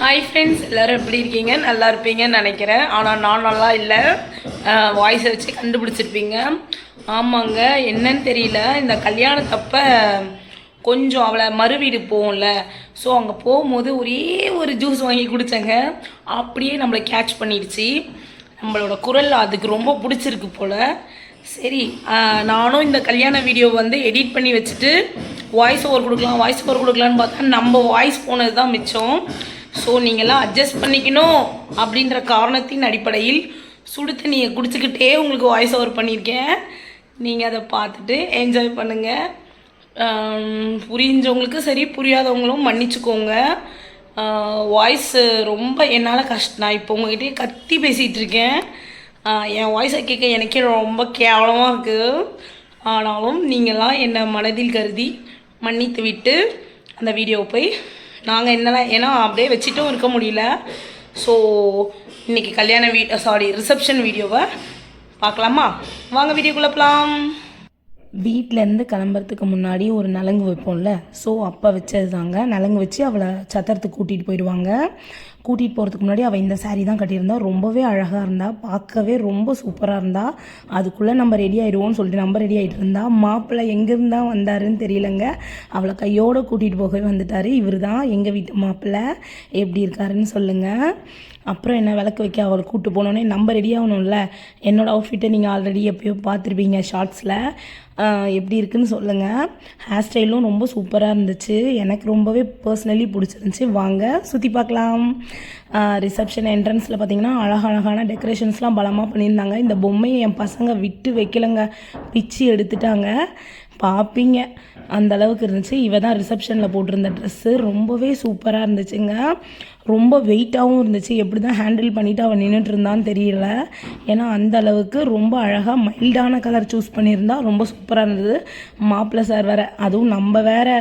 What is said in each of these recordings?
Hi friends எல்லோரும் எப்படி இருக்கீங்க? நல்லா இருப்பீங்கன்னு நினைக்கிறேன். ஆனால் நான் நல்லா இல்லை. வாய்ஸை வச்சு கண்டுபிடிச்சிருப்பீங்க. ஆமாங்க. என்னன்னு தெரியல. இந்த கல்யாணத்தப்போ கொஞ்சம் அவளை மறுவீடு போகும்ல ஸோ அங்கே போகும்போது ஒரே ஒரு ஜூஸ் வாங்கி குடித்தேங்க அப்படியே நம்மளை கேட்ச் பண்ணிடுச்சு. நம்மளோட குரல் அதுக்கு ரொம்ப பிடிச்சிருக்கு போல். சரி நானும் இந்த கல்யாண வீடியோ வந்து எடிட் பண்ணி வச்சுட்டு வாய்ஸ் ஓவர் கொடுக்கலாம் வாய்ஸ் ஓவர் கொடுக்கலான்னு பார்த்தா நம்ம வாய்ஸ் போனது தான் மிச்சம். ஸோ நீங்கள்லாம் அட்ஜஸ்ட் பண்ணிக்கணும் அப்படின்ற காரணத்தின் அடிப்படையில் சுடு தண்ணியை குடிச்சிக்கிட்டே உங்களுக்கு வாய்ஸ் ஓவர் பண்ணியிருக்கேன். நீங்கள் அதை பார்த்துட்டு என்ஜாய் பண்ணுங்கள் புரிஞ்சவங்களுக்கு சரி புரியாதவங்களும் மன்னிச்சுக்கோங்க. வாய்ஸு ரொம்ப என்னால் கஷ்டம் நான் இப்போ உங்ககிட்டயே கத்தி பேசிகிட்டு இருக்கேன். என் வாய்ஸை கேட்க எனக்கே ரொம்ப கேவலமாக இருக்குது ஆனாலும் நீங்களாம் என்னை மனதில் கருதி மன்னித்து விட்டு அந்த வீடியோவை போய் நாங்கள் என்னெல்லாம் ஏன்னா அப்படியே வச்சுட்டும் இருக்க முடியல. ஸோ இன்றைக்கி கல்யாண வீ சாரி ரிசப்ஷன் வீடியோவை பார்க்கலாமா? வாங்க வீடியோக்குள்ளே போகலாம் வீட்டிலேருந்து கிளம்புறதுக்கு முன்னாடி ஒரு நலங்கு வைப்போம்ல. ஸோ அப்போ வச்சது தாங்க நலங்கு வச்சு அவளை சத்திரத்துக்கு கூட்டிகிட்டு போயிடுவாங்க. கூட்டிகிட்டு போகிறதுக்கு முன்னாடி அவள் இந்த சாரீ தான் கட்டியிருந்தா. ரொம்பவே அழகாக இருந்தா. பார்க்கவே ரொம்ப சூப்பராக இருந்தா. அதுக்குள்ளே நம்ம ரெடி ஆகிடுவோம்னு சொல்லிட்டு நம்ம ரெடி ஆகிட்டு இருந்தா. மாப்பிள்ளை எங்கேருந்து தான் வந்தாருன்னு தெரியலங்க. அவளை கையோடு கூட்டிகிட்டு போகவே வந்துட்டார். இவர் தான் எங்கள் வீட்டு மாப்பிள்ளை. எப்படி இருக்காருன்னு சொல்லுங்கள் அப்புறம் என்ன விளக்கு வைக்க அவளை கூப்பிட்டு போனோடனே நம்ம ரெடி ஆகணும்ல. என்னோடய அவுட்ஃபிட்டை நீங்கள் ஆல்ரெடி எப்பயோ பார்த்துருப்பீங்க ஷார்ட்ஸில் எப்படி இருக்குன்னு சொல்லுங்கள் ஹேர் ஸ்டைலும் ரொம்ப சூப்பராக இருந்துச்சு. எனக்கு ரொம்பவே பர்சனலி பிடிச்சிருந்துச்சி. வாங்க சுற்றி பார்க்கலாம். ரிசப்ஷன் என்ட்ரன்ஸில் பார்த்தீங்கன்னா அழகழகான டெக்கரேஷன்ஸ்லாம் பலமாக பண்ணியிருந்தாங்க. இந்த பொம்மையை என் பசங்க விட்டு வைக்கலங்க. பிச்சு எடுத்துட்டாங்க. பார்ப்பீங்க அந்த அளவுக்கு இருந்துச்சு. இவ தான் ரிசப்ஷனில் போட்டிருந்த ட்ரெஸ்ஸு ரொம்பவே சூப்பராக இருந்துச்சுங்க. ரொம்ப வெயிட்டாகவும் இருந்துச்சு. எப்படி தான் ஹேண்டில் பண்ணிவிட்டு அவன் நின்றுட்டு இருந்தான்னு தெரியல. ஏன்னா அந்த அளவுக்கு ரொம்ப அழகாக மைல்டான கலர் சூஸ் பண்ணியிருந்தா ரொம்ப சூப்பராக இருந்தது. மாப்பிள்ளை சார் வேறு. அதுவும் நம்ம வேற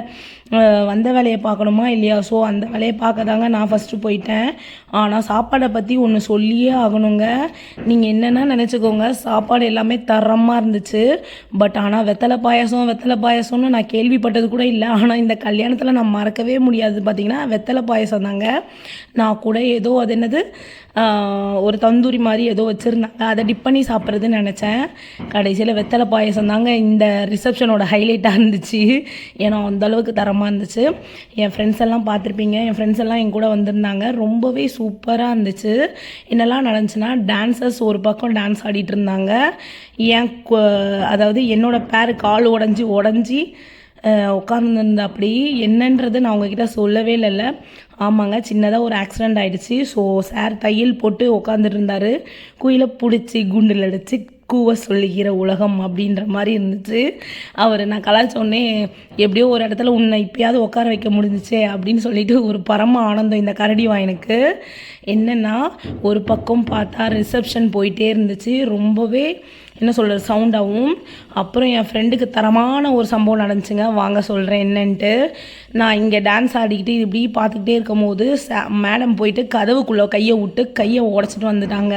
வந்த வேலையை பார்க்கணுமா இல்லையா? ஸோ அந்த வேலையை பார்க்க தாங்க நான் ஃபஸ்ட்டு போயிட்டேன். ஆனால் சாப்பாடை பற்றி ஒன்று சொல்லியே ஆகணுங்க. நீங்கள் என்னென்னா நினச்சிக்கோங்க சாப்பாடு எல்லாமே தரமாக இருந்துச்சு. பட் ஆனால் வெத்தலை பாயசம் வெத்தலை பாயசம்னு நான் கேள்விப்பட்டது கூட இல்லை. ஆனால் இந்த கல்யாணத்தில் நான் மறக்கவே முடியாது. பார்த்தீங்கன்னா வெத்தலை பாயசம் தாங்க. நான் கூட ஏதோ அது என்னது ஒரு தந்தூரி மாதிரி ஏதோ வச்சுருந்தாங்க அதை டிப் பண்ணி சாப்பிட்றதுன்னு நினச்சேன். கடைசியில் வெத்தலை பாயசம் தாங்க இந்த ரிசப்ஷனோட ஹைலைட்டாக இருந்துச்சு. ஏன்னா அந்த அளவுக்கு தரமாக இருந்துச்சு. என் ஃப்ரெண்ட்ஸ் எல்லாம் பார்த்துருப்பீங்க. என் ஃப்ரெண்ட்ஸ் எல்லாம் என் கூட வந்திருந்தாங்க. ரொம்பவே சூப்பராக இருந்துச்சு. என்னெல்லாம் நடந்துச்சுன்னா டான்ஸர்ஸ் ஒரு பக்கம் டான்ஸ் ஆடிட்டு இருந்தாங்க. என் கு- அதாவது என்னோடய பேர் கால் உடஞ்சி உடஞ்சி உட்காந்துருந்த அப்படி என்னன்றது நான் உங்ககிட்ட சொல்லவே இல்லைல்ல ஆமாங்க சின்னதாக ஒரு ஆக்சிடெண்ட் ஆகிடுச்சு ஸோ சார் தையல் போட்டு உட்காந்துட்டு இருந்தார் குயிலை பிடிச்சி குண்டில் அடித்து கூவ சொல்லுகிற உலகம் அப்படின்ற மாதிரி இருந்துச்சு. அவர் நான் கலாச்சோடனே எப்படியோ ஒரு இடத்துல உன்னை இப்பயாவது உட்கார வைக்க முடிஞ்சிச்சே அப்படின்னு சொல்லிட்டு ஒரு பரம ஆனந்தம் இந்த கரடி வாயனுக்கு. என்னென்னா ஒரு பக்கம் பார்த்தா ரிசப்ஷன் போயிட்டே இருந்துச்சு. ரொம்பவே என்ன சொல்கிறது சவுண்டாகவும் அப்புறம் என் ஃப்ரெண்டுக்கு தரமான ஒரு சம்பவம் நடந்துச்சுங்க. வாங்க சொல்கிறேன் என்னன்ட்டு. நான் இங்கே டான்ஸ் ஆடிக்கிட்டு இப்படி பார்த்துக்கிட்டே இருக்கும் போது மேடம் போயிட்டு கதவுக்குள்ளே கையை விட்டு கையை உடச்சிட்டு வந்துட்டாங்க.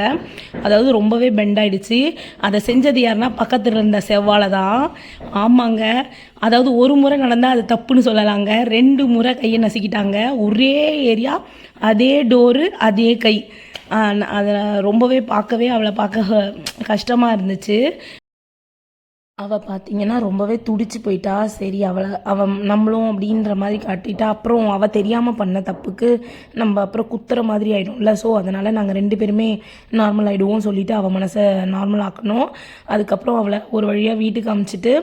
அதாவது ரொம்பவே பெண்டாயிடுச்சு அதை செஞ்சது யாருன்னா பக்கத்தில் இருந்த செவ்வாழை தான். ஆமாங்க. அதாவது ஒரு முறை நடந்தால் அது தப்புன்னு சொல்லலாங்க. ரெண்டு முறை கையை நசுக்கிட்டாங்க. ஒரே ஏரியா அதே டோரு அதே கை. அதை ரொம்பவே பார்க்கவே அவளை பார்க்க கஷ்டமாக இருந்துச்சு. அவள் பார்த்தீங்கன்னா ரொம்பவே துடிச்சு போயிட்டா. சரி அவளை அவன் நம்மளும் அப்படின்ற மாதிரி காட்டிட்டா. அப்புறம் அவள் தெரியாமல் பண்ண தப்புக்கு நம்ம அப்புறம் குத்துற மாதிரி ஆகிடும்ல ஸோ அதனால் நாங்கள் ரெண்டு பேருமே நார்மல் ஆகிடுவோம் சொல்லிட்டு அவள் மனசை நார்மல் ஆக்கணும். அதுக்கப்புறம் அவளை ஒரு வழியாக வீட்டுக்கு அமுச்சிட்டு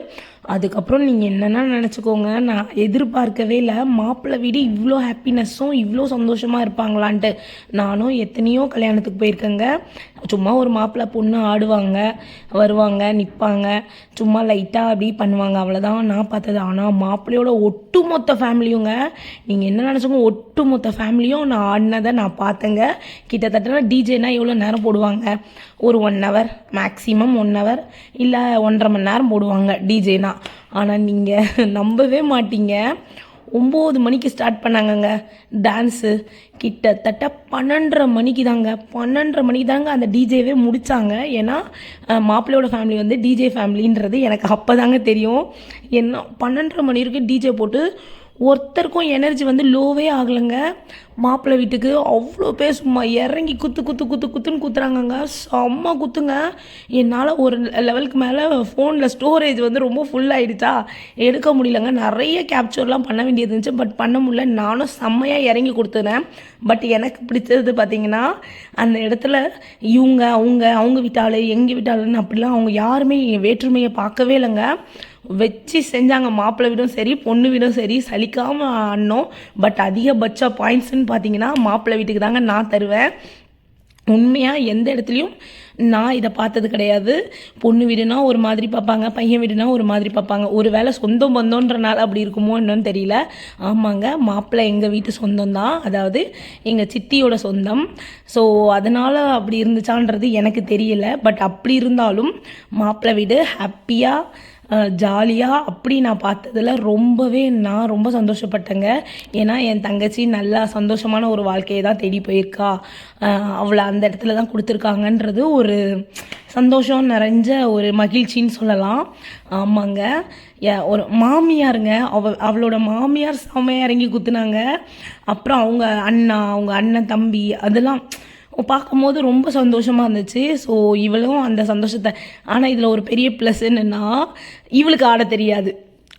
அதுக்கப்புறம் நீங்கள் என்னென்ன நினச்சிக்கோங்க நான் எதிர்பார்க்கவே இல்லை. மாப்பிள்ளை வீடு இவ்வளோ ஹாப்பினஸ்ஸும் இவ்வளோ சந்தோஷமாக இருப்பாங்களான்ட்டு. நானும் எத்தனையோ கல்யாணத்துக்கு போயிருக்கேங்க. சும்மா ஒரு மாப்பிள்ளை பொண்ணு ஆடுவாங்க வருவாங்க நிற்பாங்க சும்மா லைட்டாக அப்படி பண்ணுவாங்க. அவ்வளோதான் நான் பார்த்தது. ஆனால் மாப்பிள்ளையோட ஒட்டுமொத்த ஃபேமிலியுங்க நீங்கள் என்ன நினச்சோங்க ஒட்டுமொத்த ஃபேமிலியும் நான் ஆடினதை நான் பார்த்தேங்க. கிட்டத்தட்ட டிஜேனா எவ்வளோ நேரம் போடுவாங்க? ஒரு one hour maximum one hour இல்லை ஒன்றரை மணி நேரம் போடுவாங்க டிஜேனா ஆனால் நீங்கள் நம்பவே மாட்டீங்க. ஒம்பது மணிக்கு ஸ்டார்ட் பண்ணாங்கங்க. டான்ஸு கிட்டத்தட்ட பன்னெண்டரை மணிக்கு தாங்க. பன்னெண்டரை மணிக்கு தாங்க அந்த டிஜேவே முடித்தாங்க ஏன்னா மாப்பிள்ளையோட ஃபேமிலி வந்து டிஜே ஃபேமிலின்றது எனக்கு அப்போ தாங்க தெரியும். என்ன பன்னெண்டரை மணி வரைக்கும் டிஜே போட்டு ஒருத்தருக்கும் எனர்ஜி வந்து லோவே ஆகலைங்க. மாப்பிள்ளை வீட்டுக்கு அவ்வளோ பேர் சும்மா இறங்கி குத்து குத்து குத்து குத்துன்னு குத்துறாங்கங்க. செம்ம குத்துங்க. என்னால் ஒரு லெவலுக்கு மேலே ஃபோனில் ஸ்டோரேஜ் வந்து ரொம்ப ஃபுல் ஆகிடுச்சா எடுக்க முடியலங்க. நிறைய கேப்சர்லாம் பண்ண வேண்டியது இருந்துச்சு. பட் பண்ண முடியல. நானும் செம்மையாக இறங்கி கொடுத்துனேன் பட் எனக்கு பிடிச்சது பார்த்திங்கன்னா அந்த இடத்துல இவங்க அவங்க அவங்க வீட்டாள் எங்கள் வீட்டாளுன்னு அப்படிலாம் அவங்க யாருமே வேற்றுமையை பார்க்கவே இல்லைங்க. வச்சு செஞ்சாங்க. மாப்பிள்ளை வீடும் சரி பொண்ணு வீடும் சரி சலிக்காமல் ஆடினோம். பட் அதிகபட்ச பாயிண்ட்ஸ்னு பார்த்தீங்கன்னா மாப்பிள்ளை வீட்டுக்கு தாங்க நான் தருவேன். உண்மையாக எந்த இடத்துலையும் நான் இதை பார்த்தது கிடையாது. பொண்ணு வீடுனா ஒரு மாதிரி பார்ப்பாங்க பையன் வீடுனா ஒரு மாதிரி பார்ப்பாங்க. ஒரு வேளை சொந்தம் பந்தோன்றனால அப்படி இருக்குமோ என்னன்னு தெரியல. ஆமாங்க மாப்பிள்ளை எங்கள் வீட்டு சொந்தம் தான். அதாவது எங்கள் சித்தியோட சொந்தம். ஸோ அதனால் அப்படி இருந்துச்சான்றது எனக்கு தெரியல. பட் அப்படி இருந்தாலும் மாப்பிள்ளை வீடு ஹாப்பியாக ஜாலியாக அப்படி நான் பார்த்ததுல ரொம்பவே நான் ரொம்ப சந்தோஷப்பட்டேங்க. ஏன்னா என் தங்கச்சி நல்லா சந்தோஷமான ஒரு வாழ்க்கையை தான் தேடி போயிருக்கா. அவளை அந்த இடத்துல தான் கொடுத்துருக்காங்கன்றது ஒரு சந்தோஷம் நிறைஞ்ச ஒரு மகிழ்ச்சின்னு சொல்லலாம். ஆமாங்க. ஏ- ஒரு மாமியாருங்க. அவ அவளோட மாமியார் செமையாக இறங்கி குத்துனாங்க. அப்புறம் அவங்க அண்ணா அவங்க அண்ணன் தம்பி அதெல்லாம் பார்க்கும்போது ரொம்ப சந்தோஷமாக இருந்துச்சு. ஸோ இவளும் அந்த சந்தோஷத்தை ஆனால் இதில் ஒரு பெரிய ப்ளஸ் என்னென்னா இவளுக்கு ஆட தெரியாது.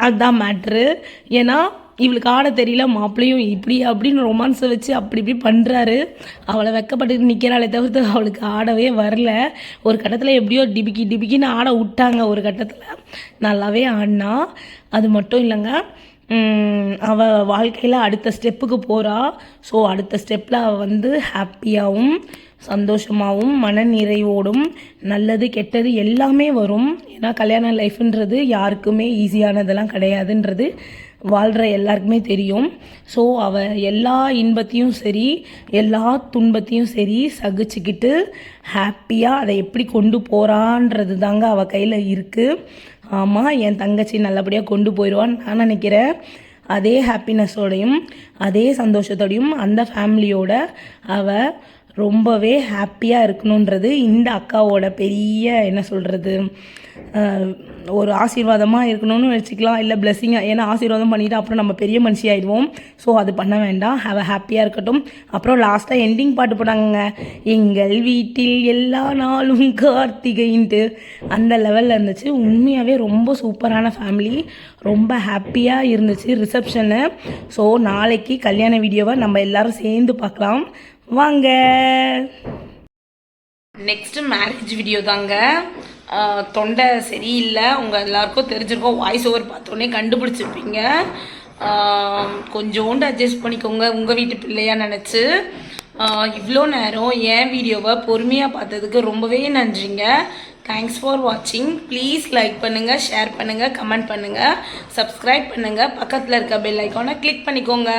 அதுதான் மேட்ரு ஏன்னா இவளுக்கு ஆட தெரியல மாப்பிள்ளையும் இப்படி அப்படின்னு ரொமான்ஸை வச்சு அப்படி இப்படி பண்ணுறாரு அவளை வெக்கப்பட்டு நிற்கிறாளே தவிர்த்து அவளுக்கு ஆடவே வரல. ஒரு கட்டத்தில் எப்படியோ டிபிக்கி டிபிக்கின்னு ஆட விட்டாங்க ஒரு கட்டத்தில். நல்லாவே ஆடினா. அது மட்டும் இல்லைங்க அவள் வாழ்க்கையில் அடுத்த ஸ்டெப்புக்கு போகிறா ஸோ அடுத்த ஸ்டெப்பில் அவள் வந்து ஹாப்பியாகவும் சந்தோஷமாகவும் மன நிறைவோடும் நல்லது கெட்டது எல்லாமே வரும். ஏன்னா கல்யாண லைஃப்ன்றது யாருக்குமே ஈஸியானதெல்லாம் கிடையாதுன்றது வாழ்கிற எல்லாருக்குமே தெரியும். ஸோ அவள் எல்லா இன்பத்தையும் சரி எல்லா துன்பத்தையும் சரி சகிச்சுக்கிட்டு ஹாப்பியாக அதை எப்படி கொண்டு போகிறான்றது தாங்க அவள் கையில் இருக்குது ஆமாம் என் தங்கச்சி நல்லபடியாக கொண்டு போயிடுவான்னு நான் நினைக்கிறேன். அதே ஹாப்பினஸோடையும் அதே சந்தோஷத்தோடையும் அந்த ஃபேமிலியோட அவள் ரொம்பவே ஹாப்பியாக இருக்கணுன்றது இந்த அக்காவோட பெரிய என்ன சொல்கிறது ஒரு ஆசீர்வாதமாக இருக்கணும்னு வச்சுக்கலாம் இல்லை பிளெஸ்ஸிங்காக ஏன்னா ஆசீர்வாதம் பண்ணிவிட்டு அப்புறம் நம்ம பெரிய மனுஷி ஆயிடுவோம். ஸோ அது பண்ண வேண்டாம். ஹாவ ஹாப்பியாக இருக்கட்டும். அப்புறம் லாஸ்ட்டாக எண்டிங் பாட்டு போட்டாங்க எங்கள் வீட்டில் எல்லா நாளும் கார்த்திகைன்ட்டு அந்த லெவலில் இருந்துச்சு. உண்மையாகவே ரொம்ப சூப்பரான ஃபேமிலி ரொம்ப ஹாப்பியாக இருந்துச்சு ரிசப்ஷனு ஸோ நாளைக்கு கல்யாண வீடியோவை நம்ம எல்லாரும் சேர்ந்து பார்க்கலாம். வாங்க. நெக்ஸ்ட் மேரேஜ் வீடியோ தாங்க. தொண்டை சரியில்லை. உங்கள் எல்லாருக்கும் தெரிஞ்சிருக்கோம். வாய்ஸ் ஓவர் பார்த்தோன்னே கண்டுபிடிச்சிருப்பீங்க. கொஞ்சோண்டு அட்ஜஸ்ட் பண்ணிக்கோங்க. உங்கள் வீட்டு பிள்ளையாக நினச்சி. இவ்வளோ நேரம் என் வீடியோவை பொறுமையாக பார்த்ததுக்கு ரொம்பவே நன்றிங்க. தேங்க்ஸ் ஃபார் வாட்சிங் ப்ளீஸ் லைக் பண்ணுங்கள் ஷேர் பண்ணுங்கள் கமெண்ட் பண்ணுங்கள் சப்ஸ்கிரைப் பண்ணுங்கள் பக்கத்தில் இருக்க பெல் ஐக்கானை கிளிக் பண்ணிக்கோங்க.